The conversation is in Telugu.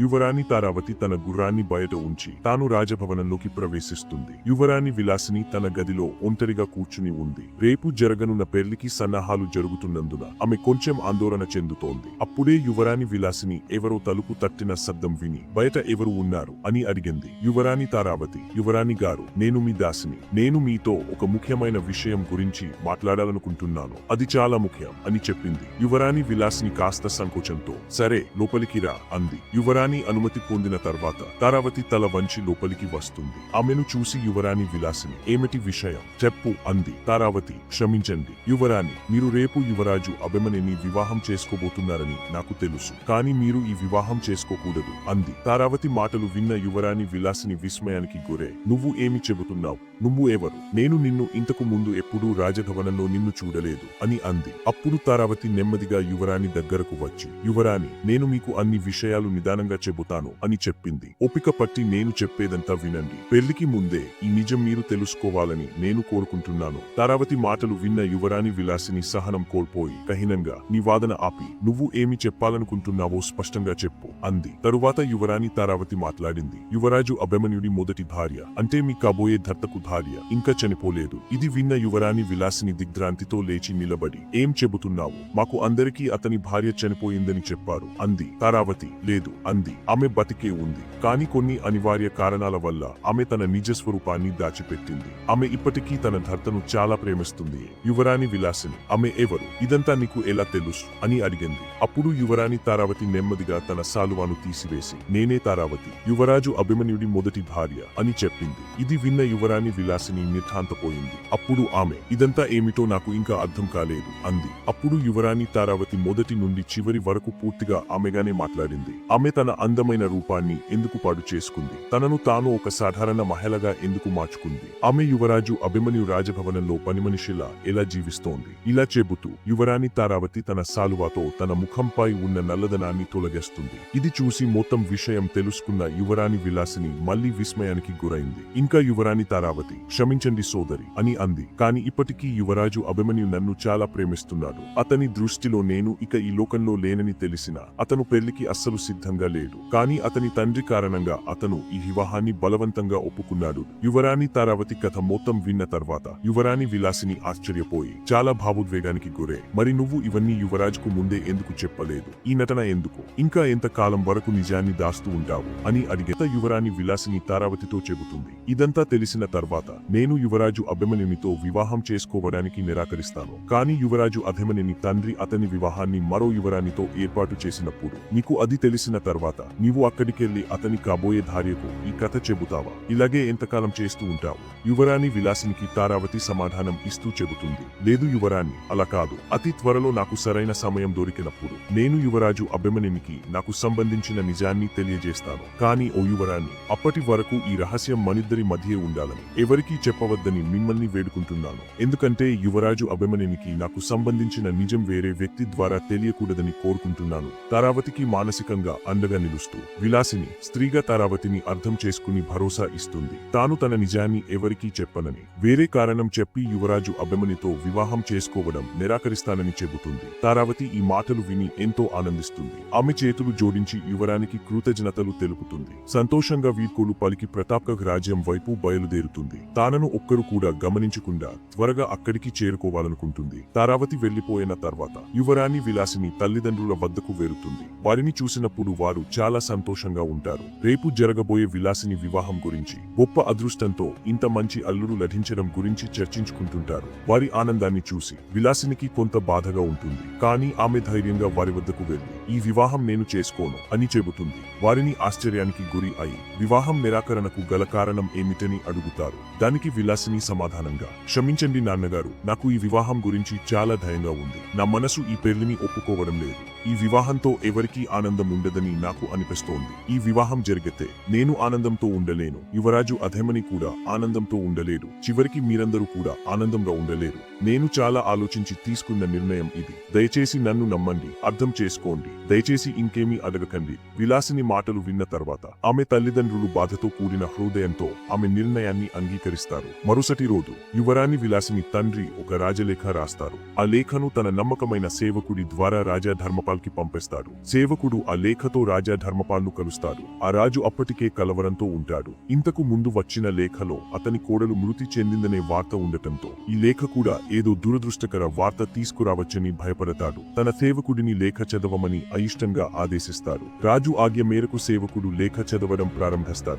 యువరాణి తారావతి తన గుర్రాన్ని బయట ఉంచి తాను రాజభవనంలోకి ప్రవేశిస్తుంది. యువరాణి విలాసిని తన గదిలో ఒంటరిగా కూర్చుని ఉంది. రేపు జరగనున్న పెళ్ళికి సన్నాహాలు జరుగుతున్నందున ఆమె కొంచెం ఆందోళన చెందుతోంది. అప్పుడే యువరాణి విలాసిని ఎవరో తలుపు తట్టిన శబ్దం విని బయట ఎవరు ఉన్నారు అని అడిగింది. యువరాణి తారావతి యువరాణి గారు నేను మీ దాసిని. నేను మీతో ఒక ముఖ్యమైన విషయం గురించి మాట్లాడాలనుకుంటున్నాను. అది చాలా ముఖ్యం అని చెప్పింది. యువరాణి విలాసిని కాస్త సంకోచంతో సరే లోపలికి రా అంది. యువరాణి అనుమతి పొందిన తర్వాత తారావతి తల వంచి లోపలికి వస్తుంది. ఆమెను చూసి యువరాణి విలాసిని ఏమిటి విషయం? చెప్పు అంది. తారావతి క్షమించండి. యువరాణి మీరు రేపు యువరాజు అభిమనిని వివాహం చేసుకోబోతున్నారని నాకు తెలుసు. కానీ మీరు ఈ వివాహం చేసుకోకూడదు అంది. తారావతి మాటలు విన్న యువరాణి విలాసిని విస్మయానికి గురే నువ్వు ఏమి చెబుతున్నావు? నువ్వు ఎవరు? నేను నిన్ను ఇంతకు ముందు ఎప్పుడూ రాజభవనంలో నిన్ను చూడలేదు అని అంది. అప్పుడు తారావతి నెమ్మదిగా యువరాణి దగ్గరకు వచ్చి యువరాణి నేను మీకు అన్ని విషయాలు నిదానంగా చెబుతాను అని చెప్పింది. ఓపిక పట్టి నేను చెప్పేదంతా వినండి. పెళ్ళికి ముందే ఈ నిజం మీరు తెలుసుకోవాలని నేను కోరుకుంటున్నాను. తారావతి మాటలు విన్న యువరాణి విలాసిని సహనం కోల్పోయి కహినంగా నీ వాదన ఆపి నువ్వు ఏమి చెప్పాలనుకుంటున్నావో స్పష్టంగా చెప్పు అంది. తరువాత యువరాణి తారావతి మాట్లాడింది. యువరాజు అభిమన్యుడి మొదటి భార్య అంటే మీ కాబోయే ధర్తకు భార్య ఇంకా చనిపోలేదు. ఇది విన్న యువరాణి విలాసిని దిగ్భ్రాంతితో లేచి నిలబడి ఏం చెబుతున్నావు? మాకు అందరికీ అతని భార్య చనిపోయిందని చెప్పారు అంది. తారావతి లేదు అంది. ఆమె బతికే ఉంది. కానీ కొన్ని అనివార్య కారణాల వల్ల ఆమె తన నిజ స్వరూపాన్ని దాచిపెట్టింది. ఆమె ఇప్పటికీ తన భర్తను చాలా ప్రేమిస్తుంది. యువరాణి విలాసిని. ఆమె ఎవరు? ఇదంతా నీకు ఎలా తెలుసు? అని అడిగింది. అప్పుడు యువరాణి తారావతి నెమ్మదిగా తన సాలువాను తీసివేసి నేనే తారావతి. యువరాజు అభిమన్యుడి మొదటి భార్య అని చెప్పింది. ఇది విన్న యువరాణి విలాసిని నిర్ధాంతపోయింది అప్పుడు ఆమె ఇదంతా ఏమిటో నాకు ఇంకా అర్థం కాలేదు అంది. అప్పుడు యువరాణి తారావతి మొదటి నుండి చివరి వరకు పూర్తిగా ఆమెగానే మాట్లాడింది. ఆమె తన అందమైన రూపాన్ని ఎందుకు పాడు చేసుకుంది? తనను తాను ఒక సాధారణ మహిళగా ఎందుకు మార్చుకుంది? ఆమె యువరాజు అభిమన్యు రాజభవనంలో పనిమనిషిలా ఎలా జీవిస్తోంది? ఇలా చెబుతూ యువరాణి తారావతి తన సాలువాతో తన ముఖంపై ఉన్న నల్లదనాన్ని తొలగేస్తుంది. ఇది చూసి మొత్తం విషయం తెలుసుకున్న యువరాణి విలాసిని మళ్ళీ విస్మయానికి గురైంది. ఇంకా యువరాణి తారావతి క్షమించండి సోదరి అని అంది. కాని ఇప్పటికీ యువరాజు అభిమన్యు నన్ను చాలా ప్రేమిస్తున్నాడు. అతని దృష్టిలో నేను ఇక ఈ లోకంలో లేనని తెలిసిన అతను పెళ్ళికి అస్సలు సిద్ధంగా లేడు. కానీ అతని తండ్రి కారణంగా అతను ఈ వివాహాన్ని బలవంతంగా ఒప్పుకున్నాడు. యువరాణి తారావతి కథ మొత్తం విన్న తర్వాత యువరాణి విలాసిని ఆశ్చర్యపోయి చాలా భావోద్వేగానికి గురే. మరి నువ్వు ఇవన్నీ యువరాజుకు ముందే ఎందుకు చెప్పలేదు? ఈ నటన ఎందుకు? ఇంకా ఎంత కాలం వరకు నిజాన్ని దాస్తూ ఉంటావు? అని అడిగేత యువరాణి విలాసిని తారావతితో చెబుతుంది. ఇదంతా తెలిసిన తర్వాత నేను యువరాజు అభిమన్యునితో వివాహం చేసుకోవడానికి నిరాకరిస్తాను. కానీ యువరాజు అభిమన్యుని తండ్రి అతని వివాహాన్ని మరో యువరాణితో ఏర్పాటు చేసినప్పుడు నీకు అది తెలిసిన తర్వాత నీవు అక్కడికెళ్ళి అతని కాబోయే భార్యకు ఈ కథ చెబుతావా? ఇలాగే ఎంతకాలం చేస్తూ ఉంటావు? యువరాణి విలాసినికి తారావతి సమాధానం ఇస్తూ చెబుతుంది. లేదు యువరాణి అలా కాదు. అతి త్వరలో నాకు సరైన సమయం దొరికినప్పుడు నేను యువరాజు అభిమన్యునికి నాకు సంబంధించిన నిజాన్ని తెలియజేస్తాను. కానీ ఓ యువరాణి అప్పటి వరకు ఈ రహస్యం మనిద్దరి మధ్యే ఉండాలని ఎవరికీ చెప్పవద్దని మిమ్మల్ని వేడుకుంటున్నాను. ఎందుకంటే యువరాజు అభిమన్యునికి నాకు సంబంధించిన నిజం వేరే వ్యక్తి ద్వారా తెలియకూడదని కోరుకుంటున్నాను. తారావతికి మానసికంగా అండగా నిలుస్తూ విలాసిని స్త్రీగా తారావతిని అర్థం చేసుకుని భరోసా ఇస్తుంది. తాను తన నిజాన్ని ఎవరికీ చెప్పనని వేరే కారణం చెప్పి యువరాజు అభిమనితో వివాహం చేసుకోవడం నిరాకరిస్తానని చెబుతుంది. తారావతి ఈ మాటలు విని ఎంతో ఆనందిస్తుంది. ఆమె చేతులు జోడించి యువరానికి కృతజ్ఞతలు తెలుపుతుంది. సంతోషంగా వీర్కోలు పలికి ప్రతాప్గఢ్ రాజ్యం వైపు బయలుదేరుతుంది. తానను ఒక్కరు కూడా గమనించకుండా త్వరగా అక్కడికి చేరుకోవాలనుకుంటుంది. తారావతి వెళ్ళిపోయిన తర్వాత యువరాణి విలాసిని తల్లిదండ్రుల వద్దకు వేరుతుంది. వారిని చూసినప్పుడు వారు చాలా సంతోషంగా ఉంటారు. రేపు జరగబోయే విలాసిని వివాహం గురించి గొప్ప అదృష్టంతో ఇంత మంచి అల్లుడు లభించడం గురించి చర్చించుకుంటుంటారు. వారి ఆనందాన్ని చూసి విలాసినికి కొంత బాధగా ఉంటుంది. కానీ ఆమె ధైర్యంగా వారి వద్దకు వెళ్ళి. ఈ వివాహం నేను చేసుకోను అని చెబుతుంది. వారిని ఆశ్చర్యానికి గురి అయి వివాహం నిరాకరణకు గల కారణం ఏమిటని అడుగుతారు. దానికి విలాసిని సమాధానంగా క్షమించండి నాన్నగారు నాకు ఈ వివాహం గురించి చాలా భయంగా ఉంది. నా మనసు ఈ పెళ్ళిని ఒప్పుకోవడం లేదు. ఈ వివాహంతో ఎవరికీ ఆనందం ఉండదని నాకు అనిపిస్తోంది. ఈ వివాహం జరిగితే నేను ఆనందంతో ఉండలేను. యువరాజు అధేమని కూడా ఆనందంతో ఉండలేడు. చివరికి మీరందరూ కూడా ఆనందంగా ఉండలేరు. నేను చాలా ఆలోచించి తీసుకున్న నిర్ణయం ఇది. దయచేసి నన్ను నమ్మండి. అర్థం చేసుకోండి. దయచేసి ఇంకేమీ అడగకండి. విలాసిని మాటలు విన్న తర్వాత ఆమె తల్లిదండ్రులు బాధతో కూడిన హృదయంతో ఆమె నిర్ణయాన్ని అంగీకరిస్తారు. మరుసటి రోజు యువరాణి విలాసిని తండ్రి ఒక రాజలేఖ రాస్తారు. ఆ లేఖను తన నమ్మకమైన సేవకుడి ద్వారా రాజా ధర్మపాల్కి పంపిస్తాడు. సేవకుడు ఆ లేఖతో రాజా ధర్మపాల్ను కలుస్తాడు. ఆ రాజు అప్పటికే కలవరంతో ఉంటాడు. ఇంతకు ముందు వచ్చిన లేఖలో అతని కోడలు మృతి చెందిందనే వార్త ఉండటంతో ఈ లేఖ కూడా ఏదో దురదృష్టకర వార్త తీసుకురావచ్చని భయపడతాడు. తన సేవకుడిని లేఖ చదవమని అయిష్టంగా ఆదేశిస్తారు. రాజు ఆజ్ఞ మేరకు సేవకుడు లేఖ చదవడం ప్రారంభిస్తారు.